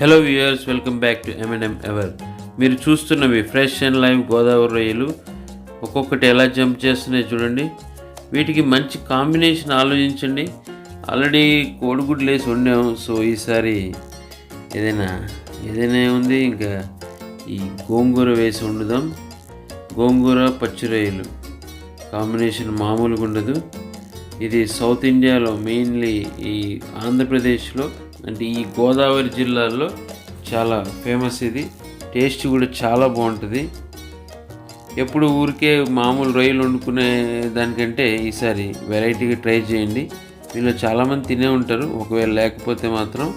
Hello viewers welcome back to MNM ever మీరు చూస్తున్నవి fresh and live Godavari రొయ్యలు ఒక్కొక్కటి ఎలా జంప్ చేస్తున్నాయి చూడండి. వీటికి మంచి కాంబినేషన్ ఆలోచించండి. ఆల్రెడీ కోడిగుడ్లు వేసి వండాము సో ఈసారి ఏదైనా ఏదైనా ఉంది. ఇంకా ఈ గోంగూర వేసి వండుదాం. గోంగూర పచ్చి రొయ్యలు. కాంబినేషన్ మామూలుగా ఉండదు. ఇది సౌత్ ఇండియాలో మెయిన్లీ ఈ ఆంధ్రప్రదేశ్లో అంటే ఈ గోదావరి జిల్లాలో చాలా ఫేమస్ ఇది. టేస్ట్ కూడా చాలా బాగుంటుంది. ఎప్పుడు ఊరికే మామూలు రొయ్యలు వండుకునే దానికంటే ఈసారి వెరైటీగా ట్రై చేయండి. వీళ్ళు చాలామంది తినే ఉంటారు. ఒకవేళ లేకపోతే మాత్రం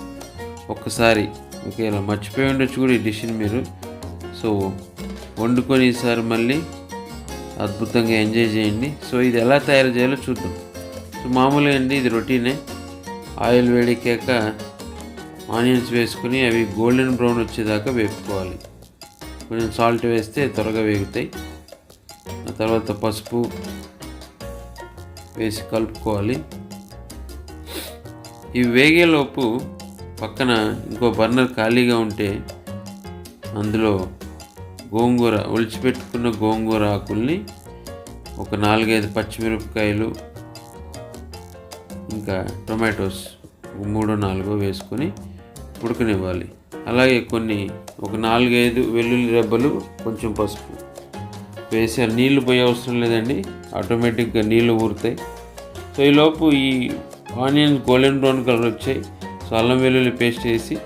ఒక్కసారి ఒకవేళ మర్చిపోయి ఉండొచ్చు కూడా ఈ డిష్ని మీరు. సో వండుకొని ఈసారి మళ్ళీ అద్భుతంగా ఎంజాయ్ చేయండి. సో ఇది ఎలా తయారు చేయాలో చూద్దాం. సో మామూలుగా అండి ఇది రొటీనే. ఆయిల్ వేడెక్కాక ఆనియన్స్ వేసుకుని అవి గోల్డెన్ బ్రౌన్ వచ్చేదాకా వేపుకోవాలి. కొంచెం సాల్ట్ వేస్తే త్వరగా వేగుతాయి. ఆ తర్వాత పసుపు వేసి కలుపుకోవాలి. ఇవి వేగేలోపు పక్కన ఇంకో బర్నర్ ఖాళీగా ఉంటే అందులో గోంగూర ఒలిచిపెట్టుకున్న గోంగూర ఆకుల్ని ఒక నాలుగైదు పచ్చిమిరపకాయలు ఇంకా టొమాటోస్ మూడో నాలుగో వేసుకొని ఉడకనివ్వాలి. అలాగే కొన్ని ఒక నాలుగైదు వెల్లుల్లి రెబ్బలు కొంచెం పసుపు. వేసి నీళ్ళు పోయే అవసరం లేదండి. ఆటోమేటిక్గా నీళ్ళు ఊరుతాయి. సో ఈలోపు ఈ ఆనియన్ గోల్డెన్ బ్రౌన్ కలర్ వచ్చాయి. సో అల్లం వెల్లుల్లి పేస్ట్ వేసి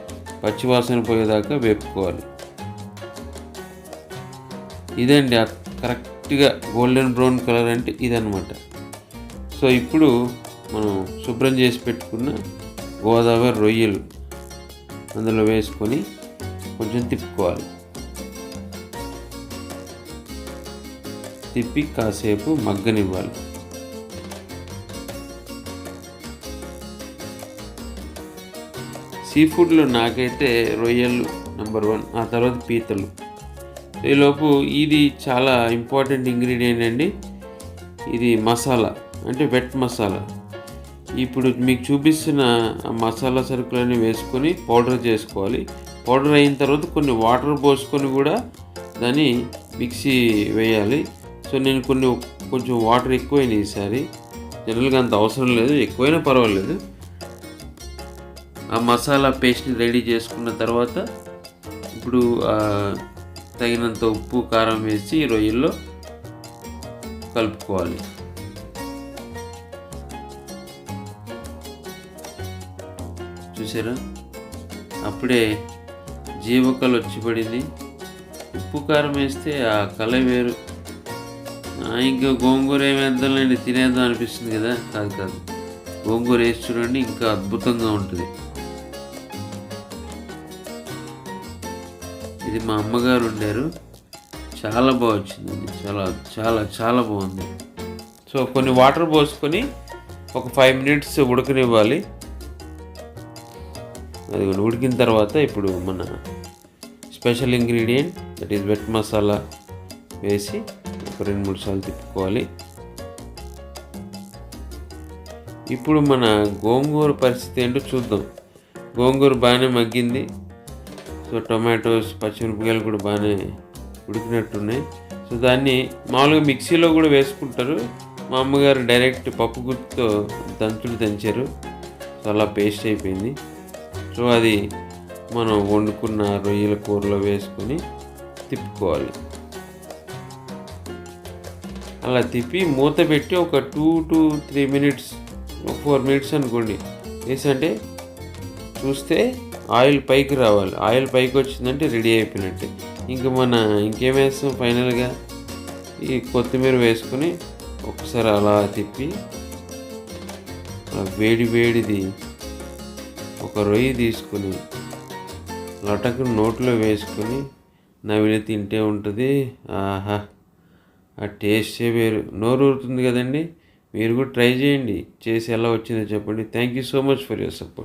పచ్చివాసన పోయేదాకా వేపుకోవాలి. ఇదండి కరెక్ట్గా గోల్డెన్ బ్రౌన్ కలర్ అంటే ఇదనమాట సో ఇప్పుడు మనం శుభ్రం చేసి పెట్టుకున్న గోదావరి రొయ్యలు. అందులో వేసుకొని కొంచెం తిప్పుకోవాలి. తిప్పి కాసేపు మగ్గనివ్వాలి. సీ ఫుడ్లో నాకైతే రొయ్యలు నెంబర్ వన్ ఆ తర్వాత పీతలు. ఈలోపు ఇది చాలా ఇంపార్టెంట్ ఇంగ్రీడియంట్ అండి. ఇది మసాలా అంటే వెట్ మసాలా. ఇప్పుడు మీకు చూపిస్తున్న ఆ మసాలా సరుకులన్నీ వేసుకొని పౌడర్ చేసుకోవాలి. పౌడర్ అయిన తర్వాత కొన్ని వాటర్ పోసుకొని కూడా దాన్ని మిక్సీ వేయాలి. సో నేను కొన్ని కొంచెం వాటర్ ఎక్కువైనాయి ఈసారి జనరల్గా అంత అవసరం లేదు. ఎక్కువైనా పర్వాలేదు. ఆ మసాలా పేస్ట్ని రెడీ చేసుకున్న తర్వాత ఇప్పుడు తగినంత ఉప్పు కారం వేసి రొయ్యల్లో కలుపుకోవాలి. చూసారా అప్పుడే జీవకళ వచ్చి పడింది ఉప్పు కారం వేస్తే ఆ కళ వేరు. ఆ, ఇంకా గోంగూర ఏమేద్దాం తినేద్దాం అనిపిస్తుంది కదా? కాదు కాదు. గోంగూర వేసి చూడండి ఇంకా అద్భుతంగా ఉంటుంది. ఇది మా అమ్మగారు ఉండారు చాలా బాగా వచ్చిందండి. చాలా చాలా చాలా బాగుంది. సో కొన్ని వాటర్ పోసుకొని ఒక ఫైవ్ మినిట్స్ ఉడకనివ్వాలి. అది ఉడికిన తర్వాత ఇప్పుడు మన special ingredient that is wet masala వేసి ఒక రెండు మూడు సార్లు తిప్పుకోవాలి. ఇప్పుడు మన గోంగూర పరిస్థితి ఏంటో చూద్దాం. గోంగూర బాగానే మగ్గింది. సో టొమాటోస్ పచ్చిమిరపకాయలు కూడా బాగానే ఉడికినట్టున్నాయి. సో దాన్ని మామూలుగా మిక్సీలో కూడా వేసుకుంటారు. మా అమ్మగారు డైరెక్ట్ పప్పు గుత్తుతో దంచుడు దంచారు. సో అలా పేస్ట్ అయిపోయింది. సో అది మనం వండుకున్న రొయ్యల కూరలో వేసుకొని తిప్పుకోవాలి. అలా తిప్పి మూత పెట్టి ఒక two to three minutes four minutes అనుకోండి. వేసంటే చూస్తే ఆయిల్ పైకి రావాలి. ఆయిల్ పైకి వచ్చిందంటే రెడీ అయిపోయినట్టే. ఇంకా మన ఇంకేం వేస్తాం ఫైనల్గా? ఈ కొత్తిమీర వేసుకొని ఒకసారి అలా తిప్పి వేడి వేడిది ఒక రొయ్యి తీసుకొని లటకు నోట్లో వేసుకొని నవిలి తింటే ఉంటుంది. ఆహా ఆ టేస్టే వేరు. నోరు ఊరుతుంది కదండి? మీరు కూడా ట్రై చేయండి. చేసి ఎలా వచ్చిందో చెప్పండి. Thank you so much for your support